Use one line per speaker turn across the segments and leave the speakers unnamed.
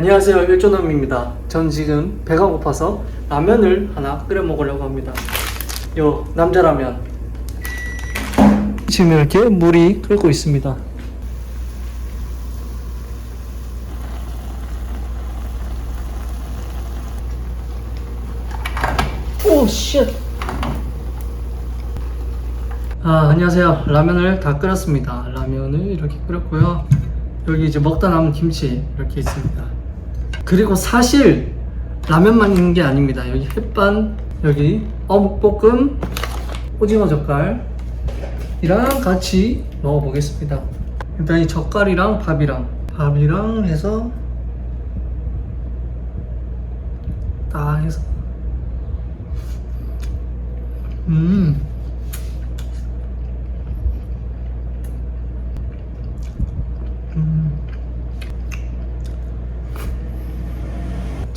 안녕하세요 일조놈입니다. 전 지금 배가 고파서 라면을 하나 끓여 먹으려고 합니다. 요 남자라면. 지금 이렇게 물이 끓고 있습니다. 오 쉣. 아 안녕하세요. 라면을 다 끓였습니다. 라면을 이렇게 끓였고요. 여기 이제 먹다 남은 김치 이렇게 있습니다 그리고 사실 라면만 있는 게 아닙니다. 여기 햇반 여기 어묵볶음 오징어 젓갈 이랑 같이 먹어보겠습니다. 일단 이 젓갈이랑 밥이랑 밥이랑 해서 딱 해서. 음 음.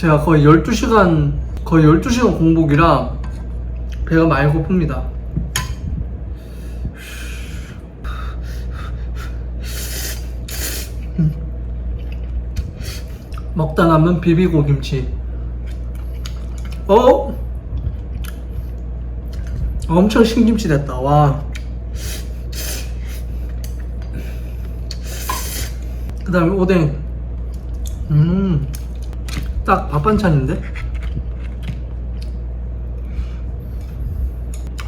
제가 거의 12시간 거의 12시간 공복이라 배가 많이 고픕니다. 음. 먹다 남은 비비고 김치. 어? 엄청 신김치 됐다. 와. 그 다음에 오뎅. 음 딱 밥 반찬인데?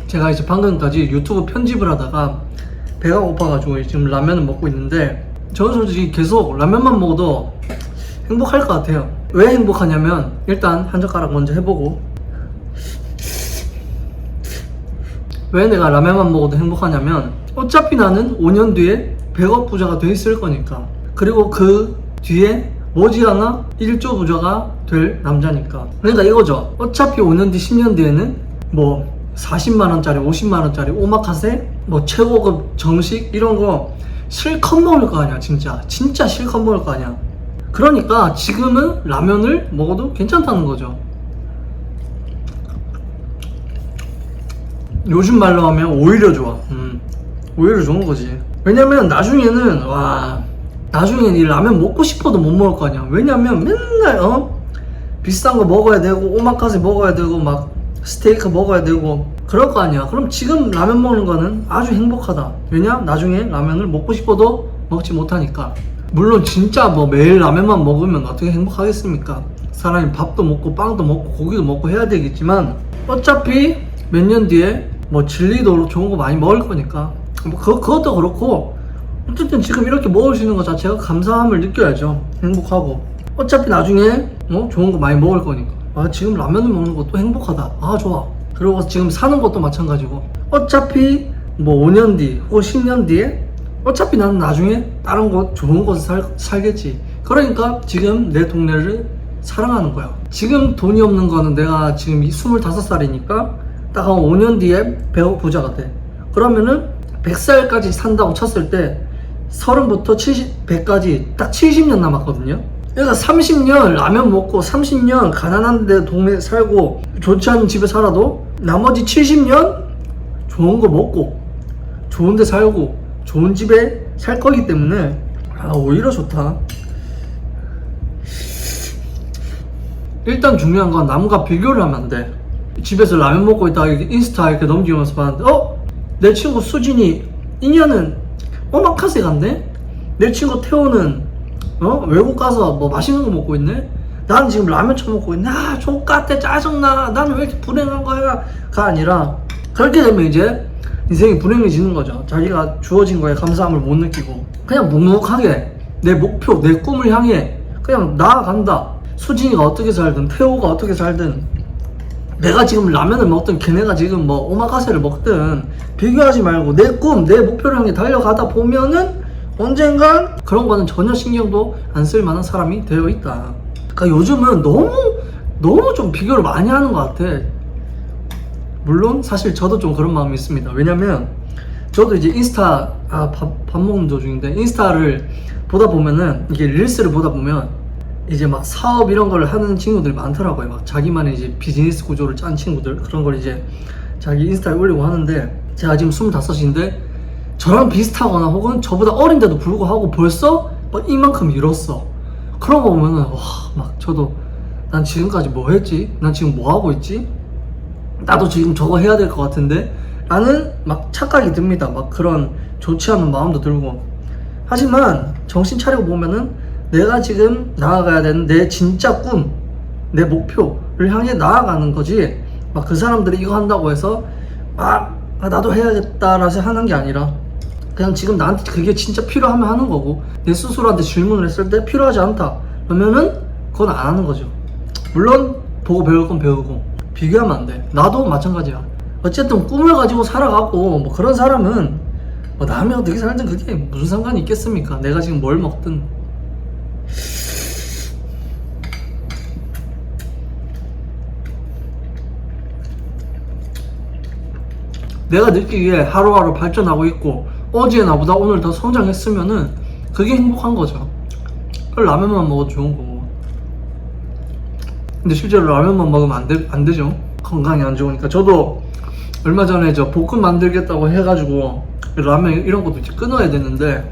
제가 이제 방금까지 유튜브 편집을 하다가 배가 고파가지고 지금 라면을 먹고 있는데 저는 솔직히 계속 라면만 먹어도 행복할 것 같아요. 왜 행복하냐면 일단 한 젓가락 먼저 해보고. 왜 내가 라면만 먹어도 행복하냐면 어차피 나는 5년 뒤에 100억 부자가 돼 있을 거니까. 그리고 그 뒤에 머지않아 1조 부자가 될 남자니까. 그러니까 이거죠. 어차피 5년 뒤 10년 뒤에는 뭐 40만원짜리 50만원짜리 오마카세 뭐 최고급 정식 이런 거 실컷 먹을 거 아니야 진짜. 진짜 실컷 먹을 거 아니야. 그러니까 지금은 라면을 먹어도 괜찮다는 거죠. 요즘 말로 하면 오히려 좋아. 음, 오히려 좋은 거지. 왜냐면 나중에는 와 나중엔 이 라면 먹고 싶어도 못 먹을 거 아니야. 왜냐면 맨날 어 비싼 거 먹어야 되고 오마카세 먹어야 되고 막 스테이크 먹어야 되고 그럴 거 아니야. 그럼 지금 라면 먹는 거는 아주 행복하다. 왜냐? 나중에 라면을 먹고 싶어도 먹지 못하니까. 물론 진짜 뭐 매일 라면만 먹으면 어떻게 행복하겠습니까? 사람이 밥도 먹고 빵도 먹고 고기도 먹고 해야 되겠지만 어차피 몇 년 뒤에 뭐 진리도 좋은 거 많이 먹을 거니까 뭐 그, 그것도 그렇고 어쨌든 지금 이렇게 먹을 수 있는 것 자체가 감사함을 느껴야죠. 행복하고. 어차피 나중에 어? 좋은 거 많이 먹을 거니까. 아 지금 라면을 먹는 것도 행복하다. 아 좋아. 그리고 지금 사는 것도 마찬가지고. 어차피 뭐 5년 뒤 혹은 10년 뒤에 어차피 나는 나중에 다른 곳 좋은 곳에 살, 살겠지. 그러니까 지금 내 동네를 사랑하는 거야. 지금 돈이 없는 거는 내가 지금 이 25살이니까 딱 한 5년 뒤에 100억 부자가 돼. 그러면은 100살까지 산다고 쳤을 때 30부터 70, 100까지 딱 70년 남았거든요 그러니까 30년 라면 먹고 30년 가난한 데 동네 살고 좋지 않은 집에 살아도 나머지 70년 좋은 거 먹고 좋은 데 살고 좋은 집에 살 거기 때문에 아 오히려 좋다 일단 중요한 건 남과 비교를 하면 안 돼. 집에서 라면 먹고 있다가 인스타 이렇게 넘기면서 봤는데 어? 내 친구 수진이 인연은 오마카세 갔네? 내 친구 태호는 어? 외국 가서 뭐 맛있는 거 먹고 있네? 나는 지금 라면 처먹고 있네 아 족같아 짜증나 나는 왜 이렇게 불행한 거야 가 아니라 그렇게 되면 이제 인생이 불행해지는 거죠 자기가 주어진 거에 감사함을 못 느끼고 그냥 묵묵하게 내 목표 내 꿈을 향해 그냥 나아간다 수진이가 어떻게 살든 태호가 어떻게 살든 내가 지금 라면을 먹든 걔네가 지금 뭐 오마카세를 먹든 비교하지 말고 내 꿈, 내 목표를 향해 달려가다 보면은 언젠간 그런 거는 전혀 신경도 안 쓸 만한 사람이 되어 있다. 그러니까 요즘은 너무 너무 좀 비교를 많이 하는 것 같아. 물론 사실 저도 좀 그런 마음이 있습니다. 왜냐면 저도 이제 인스타 아, 밥, 밥 먹는 도중인데 인스타를 보다 보면은 이게 릴스를 보다 보면 이제 막 사업 이런 걸 하는 친구들이 많더라고요. 막 자기만의 이제 비즈니스 구조를 짠 친구들 그런 걸 이제 자기 인스타에 올리고 하는데 제가 지금 25인데 저랑 비슷하거나 혹은 저보다 어린데도 불구하고 벌써 막 이만큼 이뤘어. 그런 거 보면은 와 막 저도 난 지금까지 뭐 했지? 난 지금 뭐 하고 있지? 나도 지금 저거 해야 될 것 같은데? 라는 막 착각이 듭니다. 막 그런 좋지 않은 마음도 들고. 하지만 정신 차리고 보면은 내가 지금 나아가야 되는 내 진짜 꿈, 내 목표를 향해 나아가는 거지. 막 그 사람들이 이거 한다고 해서 막 아, 나도 해야겠다라서 하는 게 아니라 그냥 지금 나한테 그게 진짜 필요하면 하는 거고 내 스스로한테 질문을 했을 때 필요하지 않다 그러면은 그건 안 하는 거죠. 물론 보고 배울 건 배우고 비교하면 안 돼. 나도 마찬가지야. 어쨌든 꿈을 가지고 살아가고 뭐 그런 사람은 뭐 남이 어떻게 살든 그게 무슨 상관이 있겠습니까? 내가 지금 뭘 먹든 내가 느끼기에 하루하루 발전하고 있고 어제 나보다 오늘 더 성장했으면은 그게 행복한 거죠. 그걸 라면만 먹어도 좋은 거고. 근데 실제로 라면만 먹으면 안, 되, 안 되죠. 건강이 안 좋으니까. 저도 얼마 전에 저 볶음 만들겠다고 해가지고 라면 이런 것도 이제 끊어야 되는데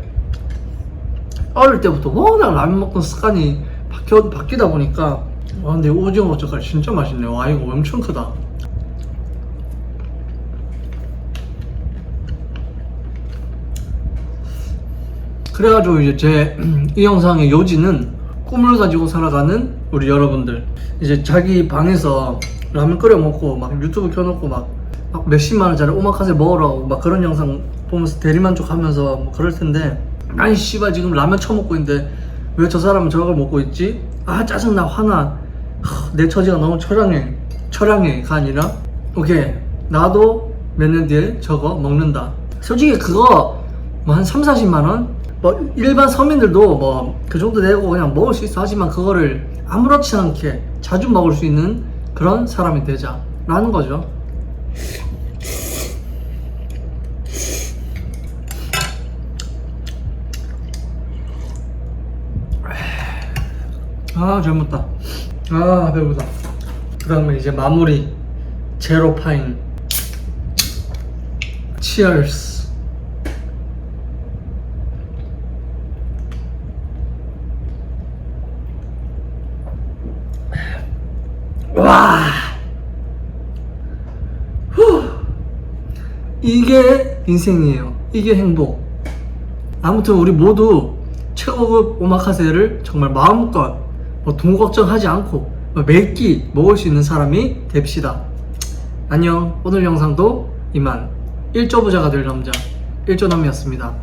어릴 때부터 워낙 라면 먹던 습관이 바뀌어, 바뀌다 보니까 와 근데 오징어 젓갈 진짜 맛있네. 와 이거 엄청 크다. 그래가지고 이제 제 이 영상의 요지는 꿈을 가지고 살아가는 우리 여러분들. 이제 자기 방에서 라면 끓여 먹고 막 유튜브 켜놓고 막, 막 몇십만 원짜리 오마카세 먹으러 막 그런 영상 보면서 대리만족하면서 뭐 그럴 텐데 아니 씨발 지금 라면 처먹고 있는데 왜 저 사람은 저걸 먹고 있지? 아 짜증나 화나. 하, 내 처지가 너무 처량해. 처량해가 아니라. 오케이. 나도 몇 년 뒤에 저거 먹는다. 솔직히 그거 뭐 한 3, 40만 원? 뭐 일반 서민들도 뭐 그 정도 내고 그냥 먹을 수 있어. 하지만 그거를 아무렇지 않게 자주 먹을 수 있는 그런 사람이 되자 라는 거죠. 아 잘못다. 아 배부르다. 그 다음에 이제 마무리. 제로 파인. 치얼스 와. 후. 이게 인생이에요. 이게 행복. 아무튼 우리 모두 최고급 오마카세를 정말 마음껏 뭐 돈 걱정하지 않고 뭐 매끼 먹을 수 있는 사람이 됩시다. 안녕. 오늘 영상도 이만 1조 부자가 될 남자 1조남이었습니다.